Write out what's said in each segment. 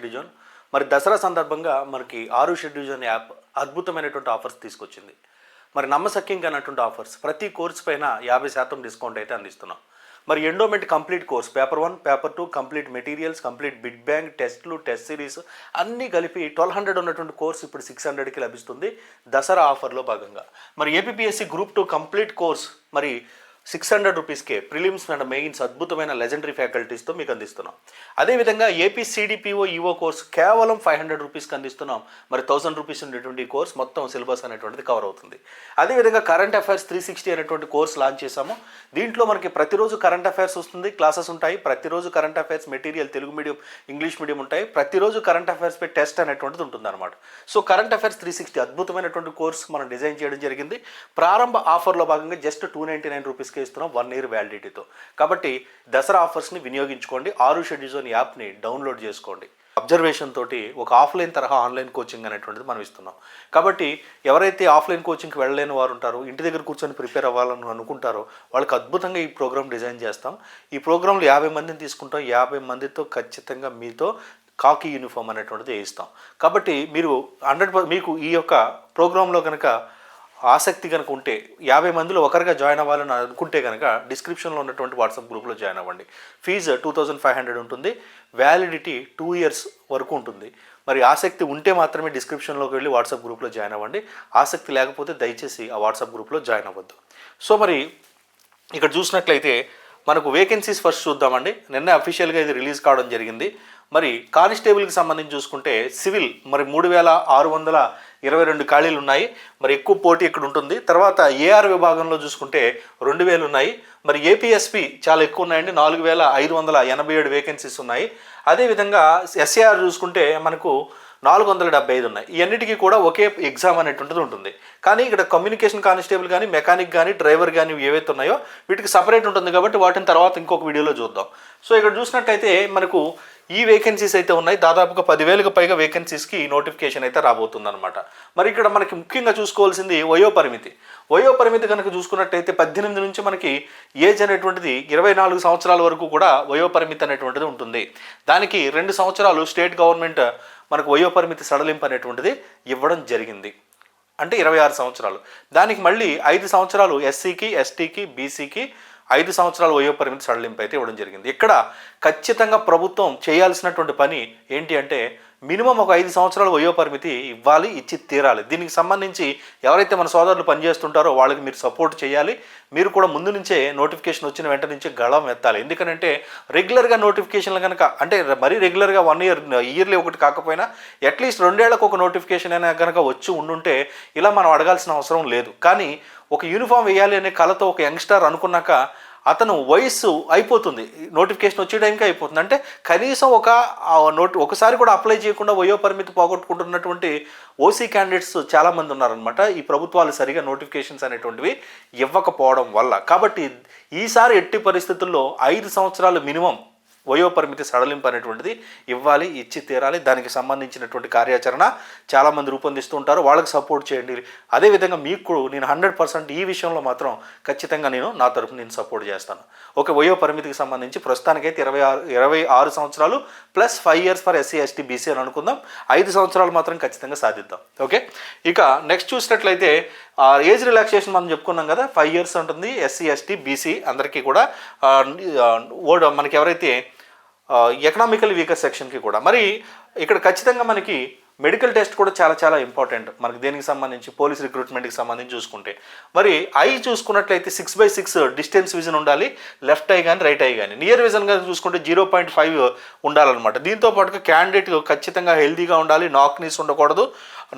షెడ్యూజోన్ మరి దసరా సందర్భంగా మనకి ఆరు షెడ్యూజోన్ యాప్ అద్భుతమైనటువంటి ఆఫర్స్ తీసుకొచ్చింది. మరి నమ్మసక్యంగా అన్నటువంటి ఆఫర్స్ ప్రతి కోర్స్ పైన యాభై శాతం డిస్కౌంట్ అయితే అందిస్తున్నాం. మరి endowment complete course paper one paper two complete materials complete bit bank టెస్ట్లు టెస్ట్ సిరీస్ అన్నీ కలిపి ట్వెల్వ్ హండ్రెడ్ ఉన్నటువంటి కోర్స్ ఇప్పుడు సిక్స్ హండ్రెడ్కి లభిస్తుంది దసరా ఆఫర్లో భాగంగా. మరి APSC group two complete course మరి సిక్స్ హండ్రెడ్ రూపీస్కే ప్రిలిమ్స్ అండ్ మెయిన్స్ అద్భుతమైన లెజెండరీ ఫ్యాకల్టీస్తో మీకు అందిస్తున్నాం. అదేవిధంగా ఏపీ సిడిపిఓ ఈఓ కోర్స్ కేవలం ఫైవ్ హండ్రెడ్ రూపీస్కి అందిస్తున్నాం. మరి థౌసండ్ రూపీస్ ఉండేటువంటి కోర్స్ మొత్తం సిలబస్ అనేటువంటిది కవర్ అవుతుంది. అదేవిధంగా కరెంట్ అఫైర్స్ త్రీ సిక్స్టీ అనేటువంటి కోర్స్ లాంచ్ చేశాము. దీంట్లో మనకి ప్రతిరోజు కరెంట్ అఫైర్స్ వస్తుంది క్లాసెస్ ఉంటాయి. ప్రతిరోజు current affairs material Telugu medium English medium ఉంటాయి. ప్రతిరోజు కరెంట్ అఫైర్స్ పై టెస్ట్ అనేటువంటిది ఉంటుందన్నమాట. So current affairs three sixty అద్భుతమైనటువంటి కోర్స్ మనం డిజైన్ చేయడం జరిగింది. ప్రారంభ ఆఫర్లో భాగంగా జస్ట్ టూ నైంటీ నైన్ రూపీస్కి ఇస్తున్నాం వన్ ఇయర్ వ్యాలిడిటీతో. కాబట్టి దసరా ఆఫర్స్ని వినియోగించుకోండి ఆరు షెడ్యూజోన్ యాప్ని డౌన్లోడ్ చేసుకోండి. అబ్జర్వేషన్ తోటి ఒక ఆఫ్లైన్ తరహా ఆన్లైన్ కోచింగ్ అనేటువంటిది మనం ఇస్తున్నాం. కాబట్టి ఎవరైతే ఆఫ్లైన్ కోచింగ్కి వెళ్ళలేని వారు ఉంటారో ఇంటి దగ్గర కూర్చొని ప్రిపేర్ అవ్వాలని అనుకుంటారో వాళ్ళకి అద్భుతంగా ఈ ప్రోగ్రామ్ డిజైన్ చేస్తాం. ఈ ప్రోగ్రాంలో యాభై మందిని తీసుకుంటాం. యాభై మందితో ఖచ్చితంగా మీతో కాకి యూనిఫామ్ అనేటువంటిది వేయిస్తాం. కాబట్టి మీరు హండ్రెడ్ మీకు ఈ యొక్క ప్రోగ్రాంలో కనుక ఆసక్తి కనుక ఉంటే యాభై మందిలో ఒకరిగా జాయిన్ అవ్వాలని అనుకుంటే కనుక డిస్క్రిప్షన్లో ఉన్నటువంటి వాట్సాప్ గ్రూప్లో జాయిన్ అవ్వండి. Fee two thousand five hundred ఉంటుంది. వ్యాలిడిటీ టూ ఇయర్స్ వరకు ఉంటుంది. మరి ఆసక్తి ఉంటే మాత్రమే డిస్క్రిప్షన్లోకి వెళ్ళి వాట్సాప్ గ్రూప్లో జాయిన్ అవ్వండి. ఆసక్తి లేకపోతే దయచేసి ఆ వాట్సాప్ గ్రూప్లో జాయిన్ అవ్వద్దు. సో మరి ఇక్కడ చూసినట్లయితే మనకు వేకెన్సీస్ ఫస్ట్ చూద్దామండి. నిన్న అఫీషియల్గా ఇది రిలీజ్ కావడం జరిగింది. మరి కానిస్టేబుల్కి సంబంధించి చూసుకుంటే సివిల్ మరి మూడు వేల ఆరు వందల ఇరవై రెండు ఖాళీలు ఉన్నాయి. మరి ఎక్కువ పోటీ ఇక్కడ ఉంటుంది. తర్వాత ఏఆర్ విభాగంలో చూసుకుంటే రెండు వేలు ఉన్నాయి. మరి ఏపీఎస్పి చాలా ఎక్కువ ఉన్నాయండి. నాలుగు వేల ఐదు వందల ఎనభై ఏడు వేకెన్సీస్ ఉన్నాయి. అదేవిధంగా ఎస్ఏఆర్ చూసుకుంటే మనకు నాలుగు వందల డెబ్బై ఐదు ఉన్నాయి. ఇవన్నిటికీ కూడా ఒకే ఎగ్జామ్ అనేటువంటిది ఉంటుంది. కానీ ఇక్కడ కమ్యూనికేషన్ కానిస్టేబుల్ కానీ మెకానిక్ కానీ డ్రైవర్ కానీ ఏవైతే ఉన్నాయో వీటికి సపరేట్ ఉంటుంది కాబట్టి వాటిని తర్వాత ఇంకొక వీడియోలో చూద్దాం. సో ఇక్కడ చూసినట్టయితే మనకు ఈ వేకెన్సీస్ అయితే ఉన్నాయి. దాదాపుగా పదివేలకు పైగా వేకెన్సీస్కి ఈ నోటిఫికేషన్ అయితే రాబోతుంది అనమాట మరి ఇక్కడ మనకి ముఖ్యంగా చూసుకోవాల్సింది వయో పరిమితి వయో పరిమితి కనుక చూసుకున్నట్టయితే పద్దెనిమిది నుంచి మనకి ఏజ్ అనేటువంటిది ఇరవై నాలుగు సంవత్సరాల వరకు కూడా వయో పరిమితి అనేటువంటిది ఉంటుంది. దానికి రెండు సంవత్సరాలు స్టేట్ గవర్నమెంట్ మనకు వయో పరిమితి సడలింపు అనేటువంటిది ఇవ్వడం జరిగింది. అంటే ఇరవై ఆరు సంవత్సరాలు. దానికి మళ్ళీ ఐదు సంవత్సరాలు ఎస్సీకి ఎస్టీకి బీసీకి ఐదు సంవత్సరాల వయో పరిమితి సడలింపు అయితే ఇవ్వడం జరిగింది. ఇక్కడ ఖచ్చితంగా ప్రభుత్వం చేయాల్సినటువంటి పని ఏంటి అంటే మినిమం ఒక ఐదు సంవత్సరాల వయో పరిమితి ఇవ్వాలి ఇచ్చి తీరాలి. దీనికి సంబంధించి ఎవరైతే మన సోదరులు పనిచేస్తుంటారో వాళ్ళకి మీరు సపోర్ట్ చేయాలి. మీరు కూడా ముందు నుంచే నోటిఫికేషన్ వచ్చిన వెంట నుంచి గళం ఎత్తాలి. ఎందుకంటే రెగ్యులర్గా నోటిఫికేషన్లు కనుక అంటే మరీ రెగ్యులర్గా వన్ ఇయర్ ఇయర్లీ ఒకటి కాకపోయినా అట్లీస్ట్ రెండేళ్ళకు ఒక నోటిఫికేషన్ అయినా కనుక వచ్చి ఉండుంటే ఇలా మనం అడగాల్సిన అవసరం లేదు. కానీ ఒక యూనిఫామ్ వేయాలి అనే కళతో ఒక యంగ్స్టర్ అనుకున్నాక అతను వయస్సు అయిపోతుంది. నోటిఫికేషన్ వచ్చే టైంకి అయిపోతుంది. అంటే కనీసం ఒక నోటి ఒకసారి కూడా అప్లై చేయకుండా వయో పరిమితి పోగొట్టుకుంటున్నటువంటి ఓసీ క్యాండిడేట్స్ చాలామంది ఉన్నారనమాట ఈ ప్రభుత్వాలు సరిగా నోటిఫికేషన్స్ అనేటువంటివి ఇవ్వకపోవడం వల్ల. కాబట్టి ఈసారి ఎట్టి పరిస్థితుల్లో ఐదు సంవత్సరాలు మినిమం వయోపరిమితి సడలింపు అనేటువంటిది ఇవ్వాలి ఇచ్చి తీరాలి. దానికి సంబంధించినటువంటి కార్యాచరణ చాలామంది రూపొందిస్తూ ఉంటారు. వాళ్ళకి సపోర్ట్ చేయండి. అదేవిధంగా మీకు నేను హండ్రెడ్ పర్సెంట్ ఈ విషయంలో మాత్రం ఖచ్చితంగా నేను నా తరఫున నేను సపోర్ట్ చేస్తాను. ఓకే వయో పరిమితికి సంబంధించి ప్రస్తుతానికైతే ఇరవై ఆరు ఇరవై ఆరు సంవత్సరాలు plus five years for SC ST BC అని అనుకుందాం. ఐదు సంవత్సరాలు మాత్రం ఖచ్చితంగా సాధిద్దాం. ఓకే? ఇక నెక్స్ట్ చూసినట్లయితే ఏజ్ రిలాక్సేషన్ మనం చెప్పుకున్నాం కదా ఫైవ్ ఇయర్స్ ఉంటుంది. ఎస్సీ ఎస్టీ బీసీ అందరికీ కూడా ఓడ మనకి ఎవరైతే ఎకనామికల్ వీకర్ సెక్షన్కి కూడా. మరి ఇక్కడ ఖచ్చితంగా మనకి మెడికల్ టెస్ట్ కూడా చాలా చాలా ఇంపార్టెంట్ మనకి దేనికి సంబంధించి? పోలీస్ రిక్రూట్మెంట్కి సంబంధించి చూసుకుంటే. మరి ఐ చూసుకున్నట్లయితే six by six distance vision ఉండాలి. లెఫ్ట్ ఐ కానీ రైట్ ఐ కానీ నియర్ విజన్ కానీ చూసుకుంటే జీరో పాయింట్ ఫైవ్ ఉండాలన్నమాట. దీంతో పాటుగా క్యాండిడేట్ ఖచ్చితంగా హెల్దీగా ఉండాలి. నాక్ నీస్ ఉండకూడదు.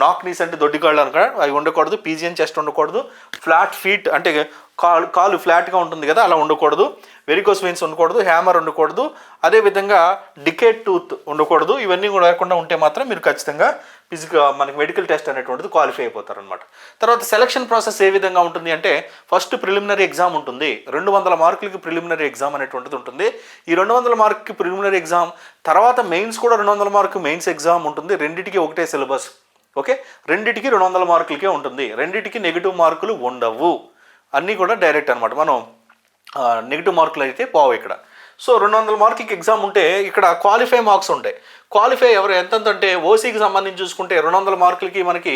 నాక్ నీస్ అంటే దొడ్డికాళ్ళు అనక అవి ఉండకూడదు. పీజియన్ చెస్ట్ ఉండకూడదు. ఫ్లాట్ ఫీట్ అంటే కాలు కాలు ఫ్లాట్గా ఉంటుంది కదా అలా ఉండకూడదు. వెరికోస్ వెయిన్స్ ఉండకూడదు హ్యామర్ ఉండకూడదు. అదేవిధంగా డికేట్ టూత్ ఉండకూడదు. ఇవన్నీ కూడా లేకుండా ఉంటే మాత్రం మీరు ఖచ్చితంగా ఫిజికల్ మనకి మెడికల్ టెస్ట్ అనేటువంటిది క్వాలిఫై అయిపోతారు అనమాట తర్వాత సెలక్షన్ ప్రాసెస్ ఏ విధంగా ఉంటుంది అంటే ఫస్ట్ ప్రిలిమినరీ ఎగ్జామ్ ఉంటుంది. రెండు వందల మార్కులకి ప్రిలిమినరీ ఎగ్జామ్ అనేటువంటిది ఉంటుంది. ఈ రెండు వందల మార్కుకి ప్రిలిమినరీ ఎగ్జామ్ తర్వాత మెయిన్స్ కూడా రెండు వందల మార్కు మెయిన్స్ ఎగ్జామ్ ఉంటుంది. రెండింటికి ఒకటే సిలబస్. ఓకే? రెండింటికి రెండు వందల మార్కులకే ఉంటుంది. రెండింటికి నెగిటివ్ మార్కులు ఉండవు. అన్నీ కూడా డైరెక్ట్ అనమాట మనం నెగిటివ్ మార్కులు అయితే పోవు ఇక్కడ. సో రెండు వందల మార్కులకి ఎగ్జామ్ ఉంటే ఇక్కడ క్వాలిఫై మార్క్స్ ఉంటాయి. క్వాలిఫై ఎవరు? ఎంతెంత అంటే ఓసీకి సంబంధించి చూసుకుంటే రెండు వందల మార్కులకి మనకి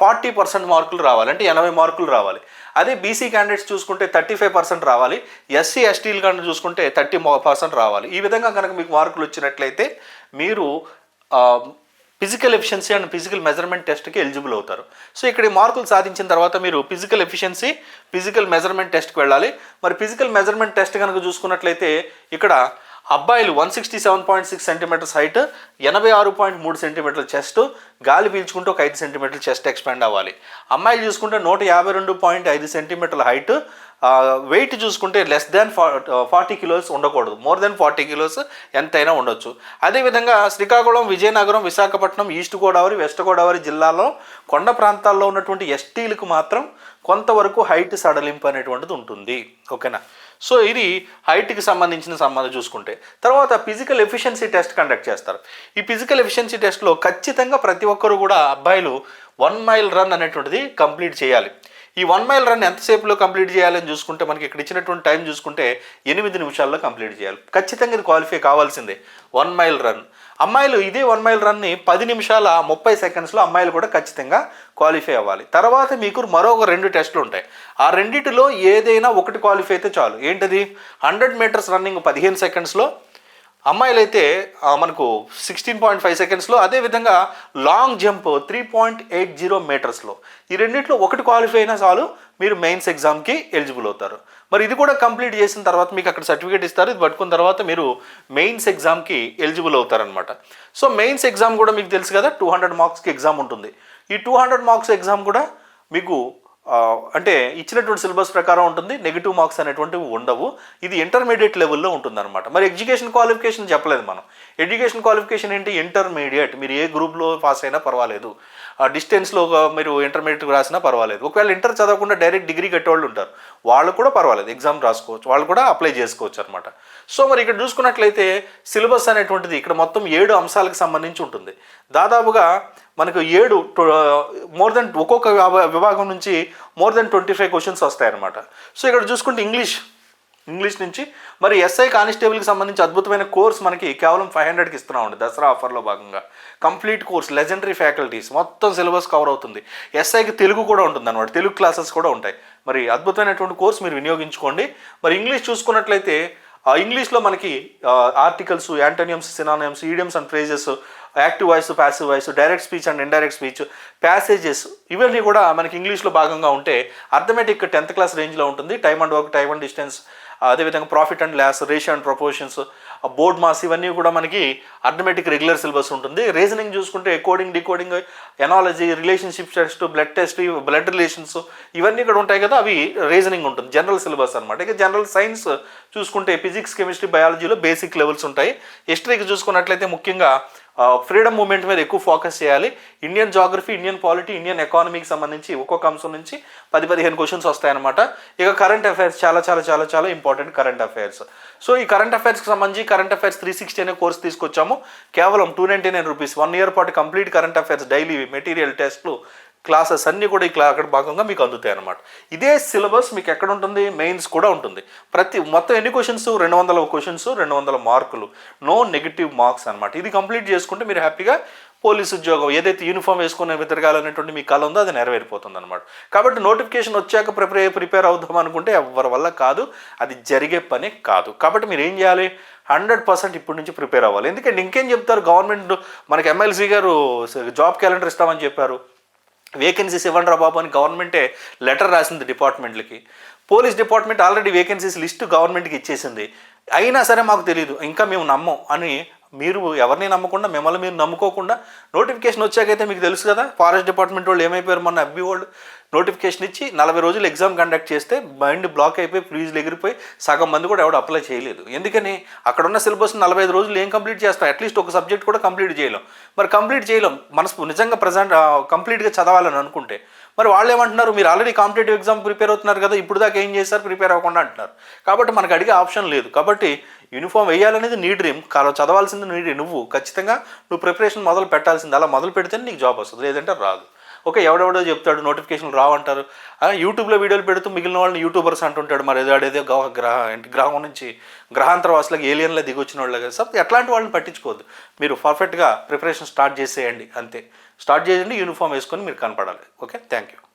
ఫార్టీ పర్సెంట్ మార్కులు రావాలి. అంటే ఎనభై మార్కులు రావాలి. అదే బీసీ క్యాండిడేట్స్ చూసుకుంటే థర్టీ ఫైవ్ పర్సెంట్ రావాలి ఎస్సీ ఎస్టీలు కానీ చూసుకుంటే థర్టీ పర్సెంట్ రావాలి. ఈ విధంగా కనుక మీకు మార్కులు వచ్చినట్లయితే మీరు physical efficiency and physical measurement టెస్ట్కి ఎలిజిబుల్ అవుతారు. సో ఇక్కడ మార్కులు సాధించిన తర్వాత మీరు ఫిజికల్ ఎఫిషియన్సీ ఫిజికల్ మెజర్మెంట్ టెస్ట్కి వెళ్ళాలి. మరి ఫిజికల్ మెజర్మెంట్ టెస్ట్ కనుక చూసుకున్నట్లయితే ఇక్కడ అబ్బాయిలు one sixty seven point six centimetres height ఎనభై ఆరు పాయింట్ మూడు సెంటీమీటర్ల చెస్ట్ గాలి పీల్చుకుంటూ ఒక ఐదు సెంటీమీటర్ల చెస్ట్ ఎక్స్పాండ్ అవ్వాలి. అమ్మాయిలు చూసుకుంటే నూట యాభై రెండు పాయింట్ ఐదు సెంటీమీటర్ల హైట్ వెయిట్ చూసుకుంటే లెస్ దాన్ ఫా ఫార్టీ కిలోస్ ఉండకూడదు. మోర్ దెన్ ఫార్టీ కిలోస్ ఎంతైనా ఉండొచ్చు. అదేవిధంగా శ్రీకాకుళం విజయనగరం విశాఖపట్నం ఈస్ట్ గోదావరి వెస్ట్ గోదావరి జిల్లాలో కొండ ప్రాంతాల్లో ఉన్నటువంటి ఎస్టీలకు మాత్రం కొంతవరకు హైట్ సడలింపు అనేటువంటిది ఉంటుంది. ఓకేనా సో ఇది హైట్కి సంబంధించిన సంబంధం చూసుకుంటే. తర్వాత ఫిజికల్ ఎఫిషియన్సీ టెస్ట్ కండక్ట్ చేస్తారు. ఈ ఫిజికల్ ఎఫిషియన్సీ టెస్ట్లో ఖచ్చితంగా ప్రతి ఒక్కరు కూడా అబ్బాయిలు వన్ మైల్ రన్ అనేటువంటిది కంప్లీట్ చేయాలి. ఈ వన్ మైల్ రన్ ఎంతసేపులో కంప్లీట్ చేయాలని చూసుకుంటే మనకి ఇక్కడ ఇచ్చినటువంటి టైం చూసుకుంటే ఎనిమిది నిమిషాల్లో కంప్లీట్ చేయాలి. ఖచ్చితంగా ఇది క్వాలిఫై కావాల్సిందే. వన్ మైల్ రన్ అమ్మాయిలు ఇదే వన్ మైల్ రన్ని పది నిమిషాల ముప్పై సెకండ్స్లో అమ్మాయిలు కూడా ఖచ్చితంగా క్వాలిఫై అవ్వాలి. తర్వాత మీకు మరొక రెండు టెస్టులు ఉంటాయి. ఆ రెండిటిలో ఏదైనా ఒకటి క్వాలిఫై అయితే చాలు. ఏంటది? హండ్రెడ్ మీటర్స్ రన్నింగ్ పదిహేను సెకండ్స్లో అమ్మాయిలు అయితే మనకు సిక్స్టీన్ పాయింట్ ఫైవ్ సెకండ్స్లో అదేవిధంగా long jump three point eight zero మీటర్స్లో ఈ రెండింటిలో ఒకటి క్వాలిఫై అయినా చాలు మీరు మెయిన్స్ ఎగ్జామ్కి ఎలిజిబుల్ అవుతారు. మరి ఇది కూడా కంప్లీట్ చేసిన తర్వాత మీకు అక్కడ సర్టిఫికేట్ ఇస్తారు. ఇది పట్టుకున్న తర్వాత మీరు మెయిన్స్ ఎగ్జామ్కి ఎలిజిబుల్ అవుతారనమాట సో మెయిన్స్ ఎగ్జామ్ కూడా మీకు తెలుసు కదా టూ హండ్రెడ్ మార్క్స్కి ఎగ్జామ్ ఉంటుంది. ఈ టూ హండ్రెడ్ మార్క్స్ ఎగ్జామ్ కూడా మీకు అంటే ఇచ్చినటువంటి సిలబస్ ప్రకారం ఉంటుంది నెగిటివ్ మార్క్స్ అనేటువంటివి ఉండవు. ఇది ఇంటర్మీడియట్ లెవెల్లో ఉంటుంది అనమాట మరి ఎడ్యుకేషన్ క్వాలిఫికేషన్ చెప్పలేదు మనం. ఎడ్యుకేషన్ క్వాలిఫికేషన్ ఏంటి? ఇంటర్మీడియట్. మీరు ఏ గ్రూప్లో పాస్ అయినా పర్వాలేదు. ఆ డిస్టెన్స్లో మీరు ఇంటర్మీడియట్ రాసినా పర్వాలేదు. ఒకవేళ ఇంటర్ చదవకుండా డైరెక్ట్ డిగ్రీ కట్టేవాళ్ళు ఉంటారు. వాళ్ళు కూడా పర్వాలేదు. ఎగ్జామ్ రాసుకోవచ్చు. వాళ్ళు కూడా అప్లై చేసుకోవచ్చు అనమాట సో మరి ఇక్కడ చూసుకున్నట్లయితే సిలబస్ అనేటువంటిది ఇక్కడ మొత్తం ఏడు అంశాలకు సంబంధించి ఉంటుంది. దాదాపుగా మనకు ఏడు మోర్ దెన్ ఒక్కొక్క విభాగం నుంచి more than twenty five questions వస్తాయన్నమాట. సో ఇక్కడ చూసుకుంటే ఇంగ్లీష్ ఇంగ్లీష్ నుంచి మరి ఎస్ఐ కానిస్టేబుల్కి సంబంధించి అద్భుతమైన కోర్స్ మనకి కేవలం ఫైవ్ హండ్రెడ్కి ఇస్తున్నామండి దసరా ఆఫర్లో భాగంగా. కంప్లీట్ కోర్స్ లెజెండరీ ఫ్యాకల్టీస్ మొత్తం సిలబస్ కవర్ అవుతుంది. ఎస్ఐకి తెలుగు కూడా ఉంటుంది అనమాట తెలుగు క్లాసెస్ కూడా ఉంటాయి. మరి అద్భుతమైనటువంటి కోర్స్ మీరు వినియోగించుకోండి. మరి ఇంగ్లీష్ చూసుకున్నట్లయితే ఇంగ్లీష్లో మనకి articles antonyms synonyms idioms and phrases active voice passive voice direct speech and indirect speech passages ఇవన్నీ కూడా మనకి ఇంగ్లీష్లో భాగంగా ఉంటే అర్థమెటిక్ టెన్త్ క్లాస్ రేంజ్లో ఉంటుంది. Time and work time and distance అదేవిధంగా profit and loss ratio and proportions BODMAS ఇవన్నీ కూడా మనకి అర్థమెటిక్ రెగ్యులర్ సిలబస్ ఉంటుంది. రీజనింగ్ చూసుకుంటే coding decoding analogy relationship test blood test blood relations ఇవన్నీ కూడా ఉంటాయి కదా అవి రీజనింగ్ ఉంటుంది. జనరల్ సిలబస్ అనమాట ఇక జనరల్ సైన్స్ చూసుకుంటే ఫిజిక్స్ కెమిస్ట్రీ బయాలజీలో బేసిక్ లెవెల్స్ ఉంటాయి. హిస్టరీకి చూసుకున్నట్లయితే ముఖ్యంగా ఫ్రీడమ్ మూమెంట్ మీద ఎక్కువ ఫోకస్ చేయాలి. Indian geography Indian polity Indian ఎకానమీకి సంబంధించి ఒక్కొక్క అంశం నుంచి పది పదిహేను క్వశ్చన్స్ వస్తాయన్నమాట. ఇక కరెంట్ అఫైర్స్ చాలా చాలా చాలా చాలా ఇంపార్టెంట్ కరెంట్ అఫైర్స్ సో ఈ కరెంట్ అఫైర్స్కి సంబంధించి కరెంట్ అఫైర్స్ త్రీ సిక్స్టీ అనే కోర్స్ తీసుకొచ్చాము. కేవలం two ninety nine rupees one year పాటు complete current affairs daily material టెస్ట్లు క్లాసెస్ అన్నీ కూడా ఈ అక్కడ భాగంగా మీకు అందుతాయి అనమాట ఇదే సిలబస్ మీకు ఎక్కడ ఉంటుంది? మెయిన్స్ కూడా ఉంటుంది. ప్రతి మొత్తం ఎన్ని క్వశ్చన్స్? రెండు వందల క్వశ్చన్స్ రెండు వందల మార్కులు. నో నెగిటివ్ మార్క్స్ అనమాట ఇది కంప్లీట్ చేసుకుంటే మీరు హ్యాపీగా పోలీస్ ఉద్యోగం ఏదైతే యూనిఫామ్ వేసుకునే తిరగాలనేటువంటి మీ కళ ఉందో అది నెరవేరిపోతుంది అనమాట కాబట్టి నోటిఫికేషన్ వచ్చాక ప్రిపేర్ ప్రిపేర్ అవుదాం అనుకుంటే ఎవరి వల్ల కాదు. అది జరిగే పని కాదు. కాబట్టి మీరు ఏం చేయాలి? హండ్రెడ్ పర్సెంట్ ఇప్పటి నుంచి ప్రిపేర్ అవ్వాలి. ఎందుకంటే ఇంకేం చెప్తారు? గవర్నమెంట్ మనకి ఎమ్మెల్సీ గారు జాబ్ క్యాలెండర్ ఇస్తామని చెప్పారు. వేకెన్సీస్ ఇవ్వండి రా బాబు అని గవర్నమెంటే లెటర్ రాసింది డిపార్ట్మెంట్లకి. Police department already vacancies list గవర్నమెంట్కి ఇచ్చేసింది. అయినా సరే మాకు తెలియదు ఇంకా మేము నమ్మం అని మీరు ఎవరిని నమ్మకుండా మిమ్మల్ని మీరు నమ్ముకోకుండా నోటిఫికేషన్ వచ్చాకైతే మీకు తెలుసు కదా ఫారెస్ట్ డిపార్ట్మెంట్ వాళ్ళు ఏమైపోయారు మొన్న అబ్బి వాళ్ళు నోటిఫికేషన్ ఇచ్చి నలభై రోజులు ఎగ్జామ్ కండక్ట్ చేస్తే మైండ్ బ్లాక్ అయిపోయి ఫ్రీజులు ఎగిరిపోయి సగం మంది కూడా ఎవడు అప్లై చేయలేదు. ఎందుకని? అక్కడ ఉన్న సిలబస్ నలభై ఐదు రోజులు ఏం కంప్లీట్ చేస్తాం? అట్లీస్ట్ ఒక సబ్జెక్ట్ కూడా కంప్లీట్ చేయలేం. మరి కంప్లీట్ చేయలేం. మనసు నిజంగా ప్రజెంట్ కంప్లీట్గా చదవాలని అనుకుంటే. మరి వాళ్ళు ఏమంటున్నారు? మీరు ఆల్రెడీ కాంపిటేటివ్ ఎగ్జామ్ ప్రిపేర్ అవుతున్నారు కదా ఇప్పుడు దాకా ఏం చేస్తారు ప్రిపేర్ అవ్వకుండా అంటున్నారు. కాబట్టి మనకు అడిగే ఆప్షన్ లేదు. కాబట్టి యూనిఫామ్ వేయాలనేది నీ డ్రీమ్. కాదు చదవాల్సింది నీ నువ్వు ఖచ్చితంగా నువ్వు ప్రిపరేషన్ మొదలు పెట్టాల్సింది. అలా మొదలు పెడితేనే నీకు జాబ్ వస్తుంది. లేదంటే రాదు. ఓకే ఎవడెవడో చెప్తాడు నోటిఫికేషన్లు రావంటారు. ఆ, యూట్యూబ్లో వీడియోలు పెడుతూ మిగిలిన వాళ్ళని యూట్యూబర్స్ అంటుంటాడు మరి ఏదో ఆడేదో గ్రహ గ్రహ ఏంటి గ్రహం నుంచి గ్రహాంతర వాసులకు ఏలియన్లో దిగొచ్చిన వాళ్ళు కదా. సో ఎట్లాంటి వాళ్ళని పట్టించుకోవద్దు. మీరు పర్ఫెక్ట్గా ప్రిపరేషన్ స్టార్ట్ చేసేయండి అంతే. స్టార్ట్ చేయండి యూనిఫామ్ వేసుకొని మీరు కనపడాలి. Okay thank you.